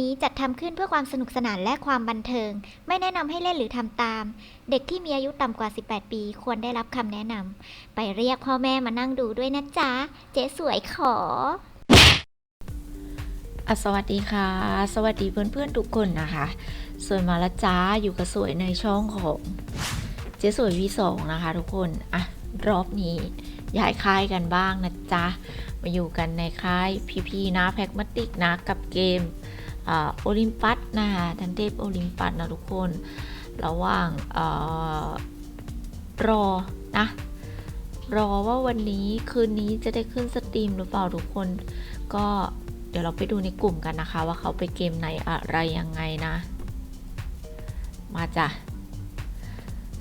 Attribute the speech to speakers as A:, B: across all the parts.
A: นี้จัดทำขึ้นเพื่อความสนุกสนานและความบันเทิง ไม่แนะนำให้เล่นหรือทำตาม เด็กที่มีอายุต่ำกว่า 18 ปี ควรได้รับคำแนะนำไปเรียกพ่อแม่มานั่งดูด้วยนะจ๊ะ เจ๊สวยขอ
B: อสวัสดีค่ะ สวัสดีเพื่อนๆทุกคนนะคะ สวยมาละจ้าอยู่กับสวยในช่องของเจ๊สวยวีสองนะคะ ทุกคนอะรอบนี้ย้ายค่ายกันบ้างนะจ๊ะ มาอยู่กันในค่ายพีพีนะแพ็กมาติกนะกับเกม โอลิมปัสนะคะทันเทพโอลิมปัสนะทุกคน ระหว่างอรอนะรอว่าวันนี้คืนนี้จะได้ขึ้นสตรีมหรือเปล่าทุกคน ก็เดี๋ยวเราไปดูในกลุ่มกันนะคะ ว่าเขาไปเกมไหนอะไรยังไงนะ มาจ้ะ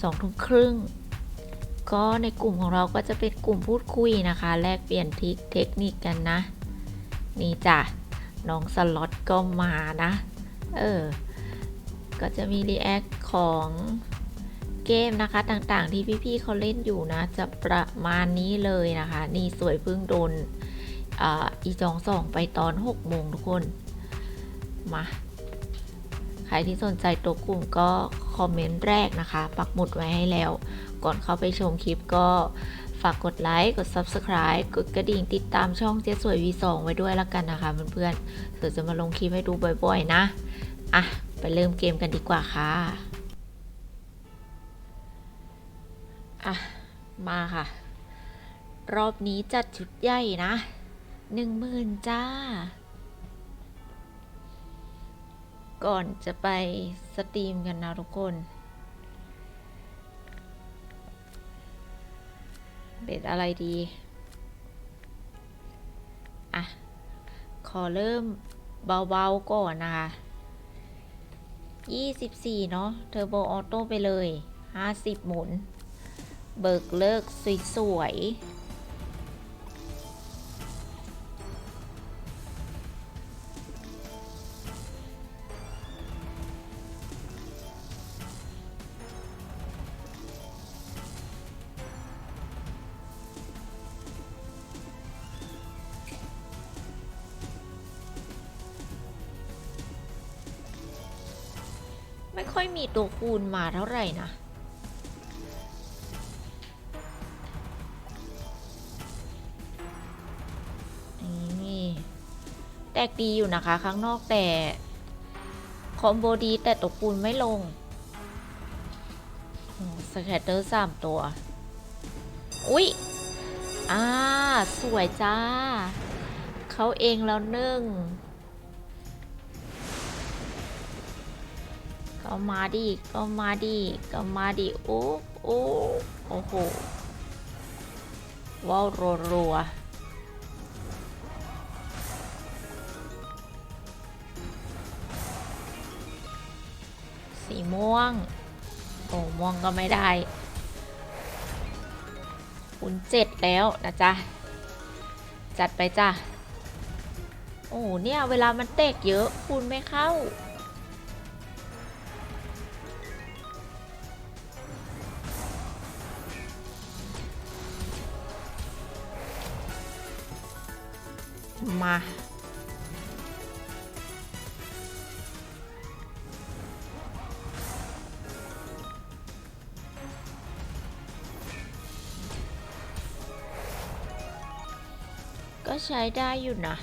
B: สองทุ่มครึ่ง ก็ในกลุ่มของเราก็จะเป็นกลุ่มพูดคุยนะคะ แลกเปลี่ยนทิคเทคนิคกันนะ นี่จ้ะ น้องสล็อตก็มานะ เออ ก็จะมีรีแอคของเกมนะคะต่างๆที่พี่ๆเขาเล่นอยู่นะ จะประมาณนี้เลยนะคะ นี่สวยเพิ่งโดนออีจองสองไปตอน6โมงทุกคน มา ใครที่สนใจตัวกลุ่มก็คอมเมนต์แรกนะคะ ปักหมุดไว้ให้แล้ว ก่อนเข้าไปชมคลิปก็ากกดไลค์ กด Subscribe กดกระดิ่งติดตามช่องเจ๊สวย V2 ไว้ด้วยละกันนะคะเพื่อนๆเดี๋ยวจะมาลงคลิปให้ดูบ่อยๆนะ อะ ไปเริ่มเกมกันดีกว่าค่ะ อะ มาค่ะ รอบนี้จัดชุดใหญ่นะหนึ่งหมื่นจ้า ก่อนจะไปสตรีมกันนะทุกคน เบ็ดอะไรดี อะ ขอเริ่มเบาๆก่อนนะคะ24 เนาะเทอร์โบออโต้ไปเลย 50 หมุน เบิกเลิกสวยๆ ค่อยมีตัวคูณมาเท่าไหร่นะนี่แตกดีอยู่นะคะ ข้างนอกแต่ คอมโบดีแต่ตัวคูณไม่ลงสแคตเตอร์สามตัว อุ๊ย อ่า สวยจ้า เขาเองแล้วหนึ่ง มาดิก็มาดิก็มาดิโอ้โอ้โอ้โหว้าวรัวรัวๆสีม่วง โอ้ม่วงก็ไม่ได้คุณเจ็ดแล้วนะจ๊ะ จัดไปจ้ะ โอ้เนี่ย เวลามันเตกเยอะคุณไม่เข้า มา ก็ใช้ได้อยู่นะ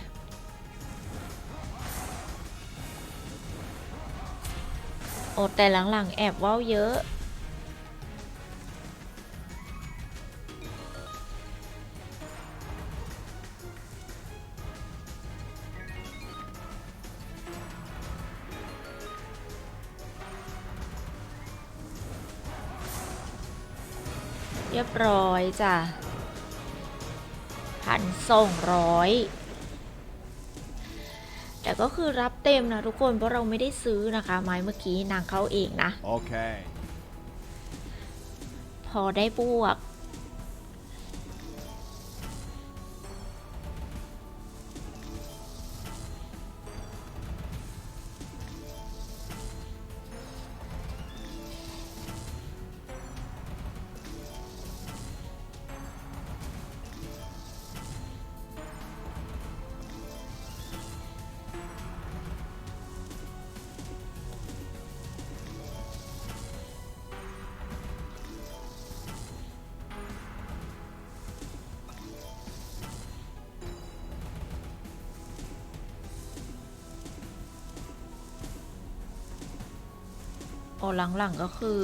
B: โอ้แต่หลังๆ แอบว่าวเยอะ เรียบร้อยจ้ะพันสองร้อยแต่ก็คือรับเต็มนะทุกคนเพราะเราไม่ได้ซื้อนะคะ ไม้เมื่อกี้นางเข้าเองนะ
C: Okay.
B: พอได้บวก อ้หลังๆก็คือ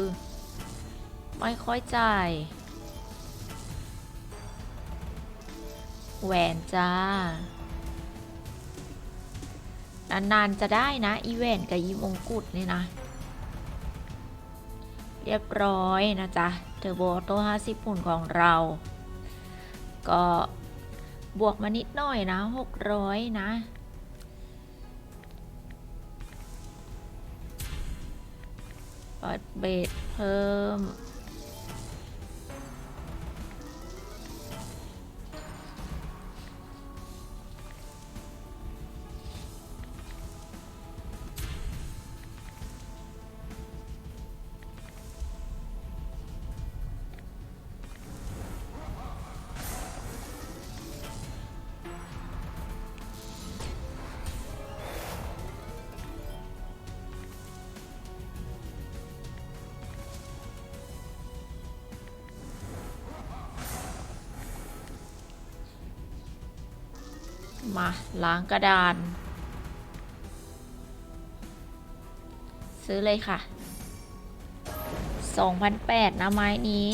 B: ไม่ค่อยจ่าย แหวนจ้านานๆจะได้นะ อีแหวนกับอีมงกุฎนี่นะ เรียบร้อยนะจ๊ะ เทอร์โบโต้50หุ่นของเรา ก็บวกมานิดหน่อยนะ 600 นะ ปอดเบดเพิ่ม มาล้างกระดาน ซื้อเลยค่ะ 2,800นะไม้นี้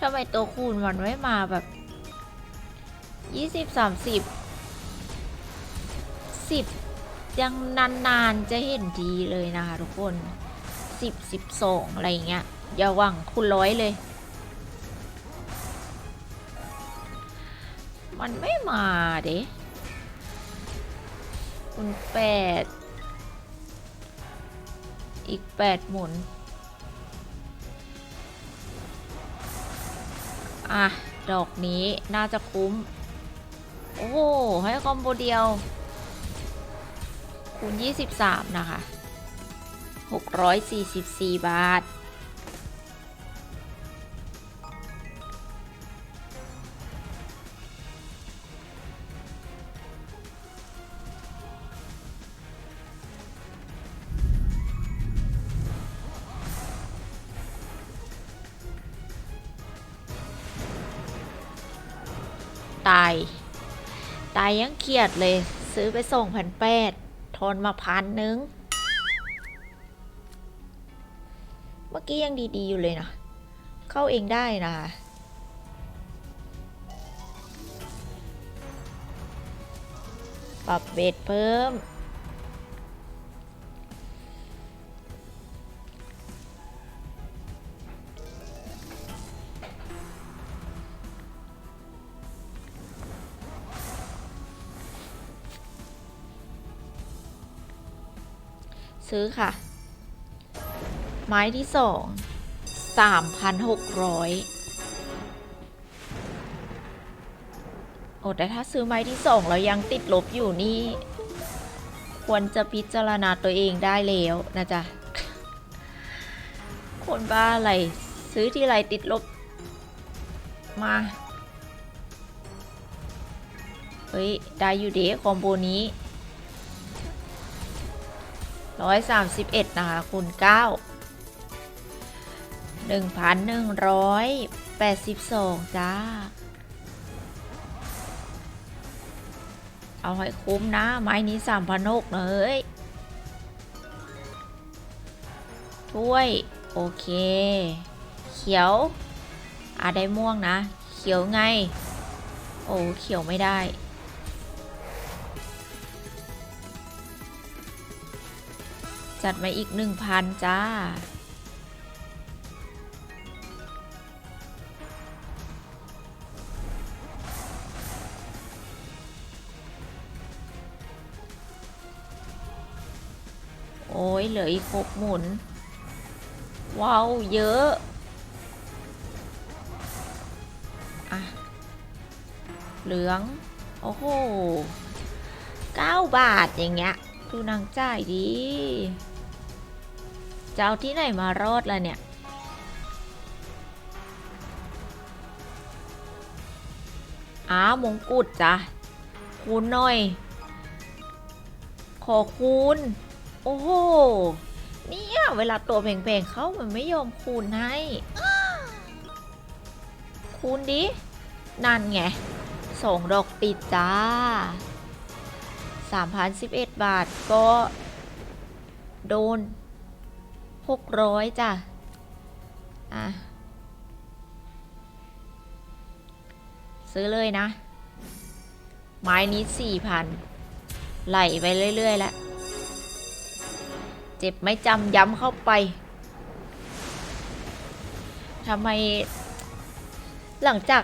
B: ทำไมตัวคูณมันไม่มาแบบ ยี่สิบสามสิบสิบยังนานๆจะเห็นดีเลยนะคะทุกคนสิบสิบสองอะไรเงี้ย อย่าหวังคุณร้อยเลย มันไม่มาเด้คุณแปดอีกแปดหมุน อะ ดอกนี้น่าจะคุ้ม โอ้โห ให้คอมโบเดียว คูณ 23 นะคะ 644 บาท ตาย ตายยังเครียดเลย ซื้อไปส่งพันแปดทอนมาพันนึง เมื่อกี้ยังดีๆอยู่เลยนะ เข้าเองได้นะปรับเบสเพิ่ม ซื้อค่ะ ไม้ที่สองสามพันหกร้อยโอ้แต่ถ้าซื้อไม้ที่สองแล้วยังติดลบอยู่นี่ ควรจะพิจารณาตัวเองได้แล้วนะจ๊ะ คนบ้าอะไร ซื้อที่ไรติดลบ มา เฮ้ย ได้อยู่เดคอมโบนี้ ร้อยสามสิบเอ็ดนะคะคูณเก้าหนึ่งพันหนึ่งร้อยแปดสิบสองจ้า เอาให้คุ้มนะ ไม้นี้สามพนกนะเฮ้ย ถ้วย โอเค เขียว อะ ได้ม่วงนะ เขียวไง โอ้ เขียวไม่ได้ จัดมาอีกหนึ่งพันจ้า โอ้ยเหลืออีกหกหมุน ว้าว เยอะอะเหลือง โอ้โหเก้าบาทอย่างเงี้ยดูนางจ่ายดี จะเอาที่ไหนมารอดล่ะเนี่ย อ้าวมงกุฎจ้ะคูณหน่อย ขอคูณ โอ้โห เนี่ยเวลาตัวแพงๆเขามันไม่ยอมคูณให้ คูณดิ นั่นไงสองดอกติดจ้า 3,011 บาทก็โดน 600จ้ะ อะ ซื้อเลยนะ ไม้นี้4,000ไหลไปเรื่อย ๆ แล้ว เจ็บไม่จำย้ำเข้าไปทำไม หลังจาก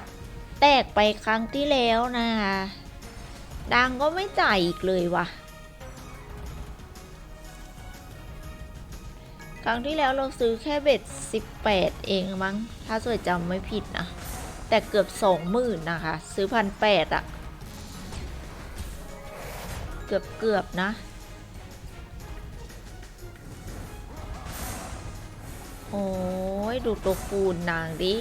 B: แตกไปครั้งที่แล้วนะคะดังก็ไม่จ่ายอีกเลยว่ะ ครั้งที่แล้วเราซื้อแค่เบ็ด 18 เองมั้ง ถ้าสวยจำไม่ผิดนะ แต่เกือบ 20,000 นะคะ ซื้อพันแปดอะเกือบเกือบนะ โอ้ย ดูตัวปูนนางดิ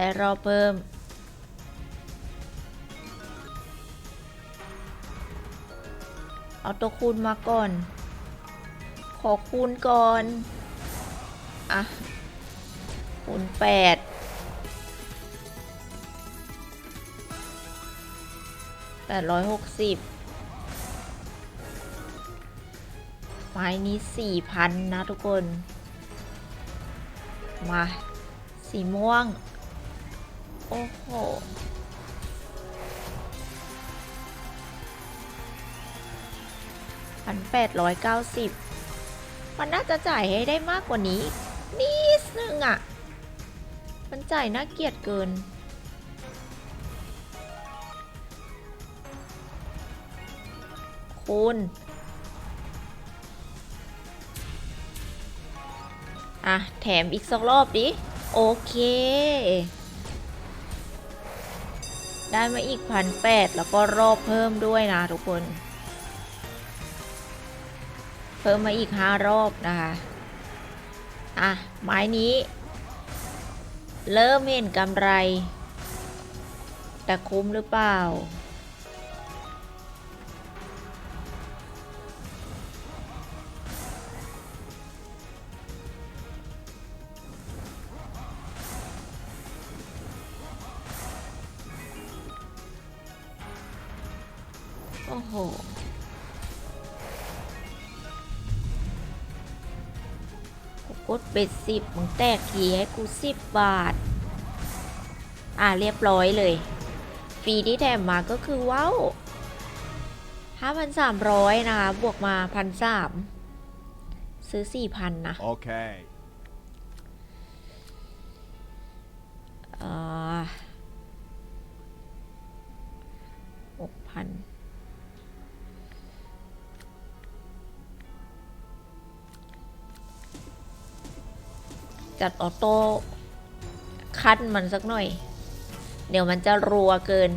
B: แต่รอเพิ่ม เอาตัวคูณมาก่อน ขอคูณก่อน อะ คูณแปดแปดร้อยหกสิบไม้นี้สี่พันนะทุกคน มา สีม่วง โอ้โห พันแปดร้อยเก้าสิบ มันน่าจะจ่ายให้ได้มากกว่านี้ นิดนึงอะ่ะ มันจ่ายน่าเกลียดเกินคุณอะ แถมอีกสักรอบดิ โอเค ได้มาอีกพันแปดแล้วก็รอบเพิ่มด้วยนะทุกคน เพิ่มมาอีกห้ารอบนะคะ อะ ไม้นี้ เริ่มเห็นกำไร แต่คุ้มหรือเปล่า โอ้โห กูกดเป็ดสิบมึงแตกทีให้กูสิบบาท อ่าเรียบร้อยเลย ฟรีที่แถมมาก็คือว้าวห้าพันสามร้อยนะคะ บวกมาพันสามซื้อสี่พันนะ
C: Okay.
B: อ่ จัดออโต้คัดมันสักหน่อย เดี๋ยวมันจะรัวเกิน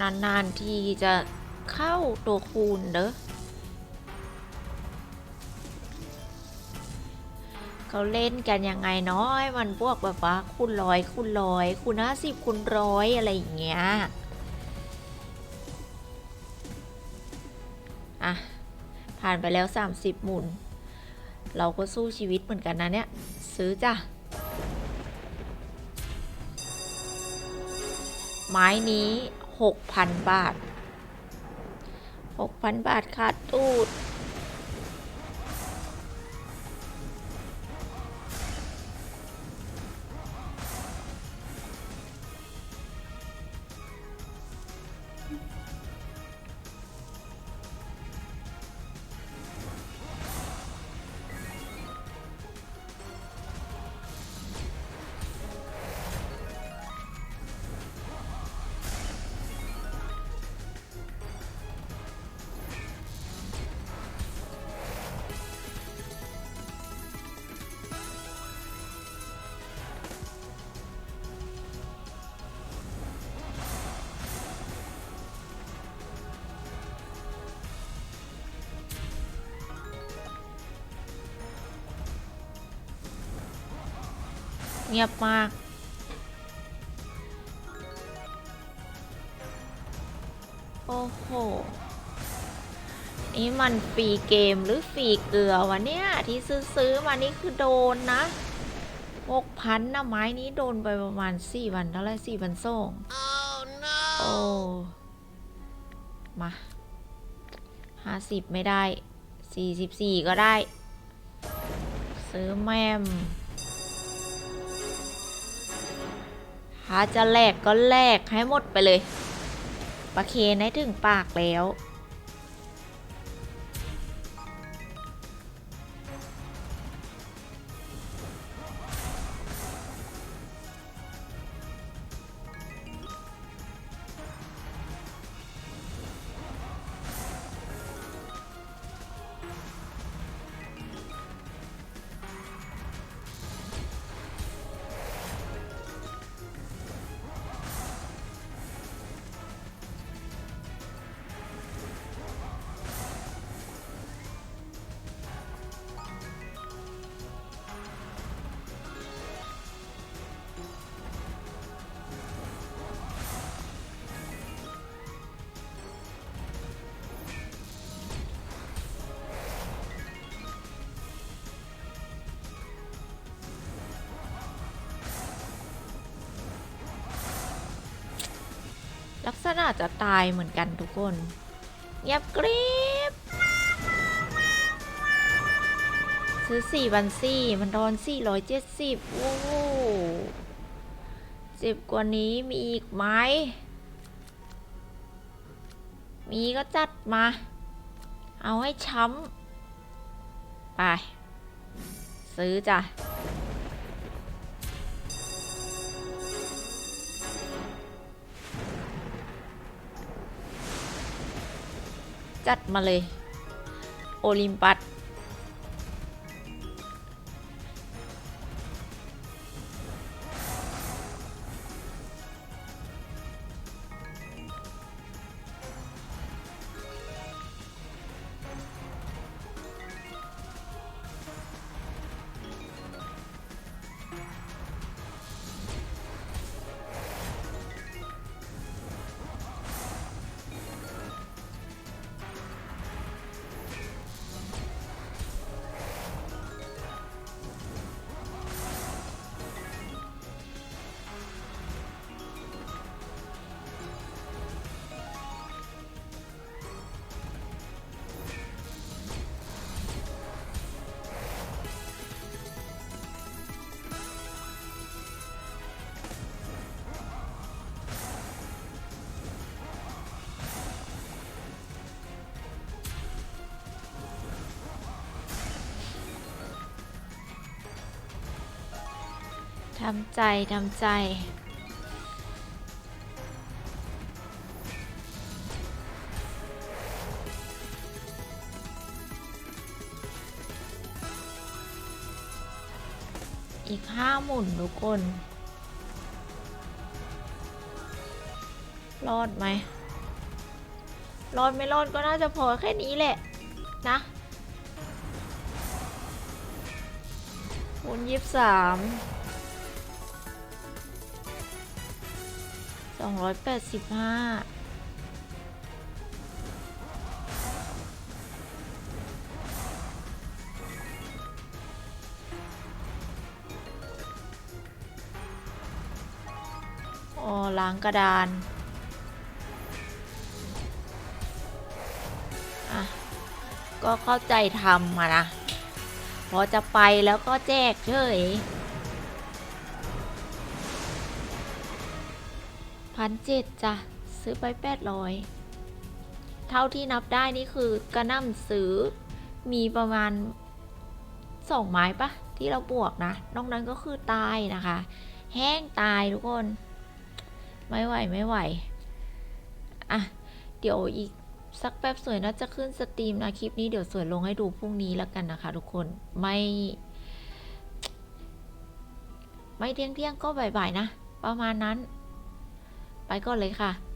B: นานๆที่จะเข้าตัวคูณเด้อเขาเล่นกันยังไงเนาะมันพวกแบบว่าคูณร้อยคูณร้อยคูณห้าสิบคูณร้อยอะไรอย่างเงี้ยอะผ่านไปแล้ว 30 หมุน เราก็สู้ชีวิตเหมือนกันนะเนี่ย ซื้อจ้ะ ไม้นี้ 6,000 บาท 6,000 บาท ขาดตูด เงียบมาก โอ้โห นี่มันฟรีเกมหรือฟรีเกลือวะเนี่ย ที่ซื้อมานี่คือโดนนะหกพันนะไม้นี้โดนไปประมาณสี่วันเท่าไหรสี่วันส่งโอ้มาห้าสิบไม่ได้สี่สิบสี่ก็ได้ ซื้อแม่ม ถ้าจะแลกก็แลกให้หมดไปเลยปลาเคนให้ถึงปากแล้ว ลักษณะจะตายเหมือนกันทุกคน เงียบกริบซื้อสี่บันซี่มันโดนสี่ร้อยเจ็ดสิบโอ้โหสิบกว่านี้มีอีกไหม มีก็จัดมา เอาให้ช้ำ ไป ซื้อจ้ะ จัดมาเลย โอลิมปัสำใจทำใจ อีกห้าหมุนทุกคน รอดไหม รอดไม่รอดก็น่าจะพอแค่นี้แหละ นะหมุนยี่สิบสาม สองร้อยแปดสิบห้าอ๋อล้างกระดาน อะ ก็เข้าใจทำมานะ พอจะไปแล้วก็แจกเฉย พันเจ็ดจ้ะ ซื้อไปแปดร้อยเท่าที่นับได้นี่คือกระหน่ำซื้อมีประมาณสองไม้ปะที่เราบวกนะ นอกนั้นก็คือตายนะคะ แห้งตายทุกคน ไม่ไหวไม่ไหว อะ เดี๋ยวอีกสักแป๊บสวยน่าจะขึ้นสตรีมนะ คลิปนี้เดี๋ยวสวยลงให้ดูพรุ่งนี้แล้วกันนะคะ ทุกคน ไม่ ไม่เที่ยงเที่ยงก็บ่ายๆนะ ประมาณนั้น ไปก่อนเลยค่ะ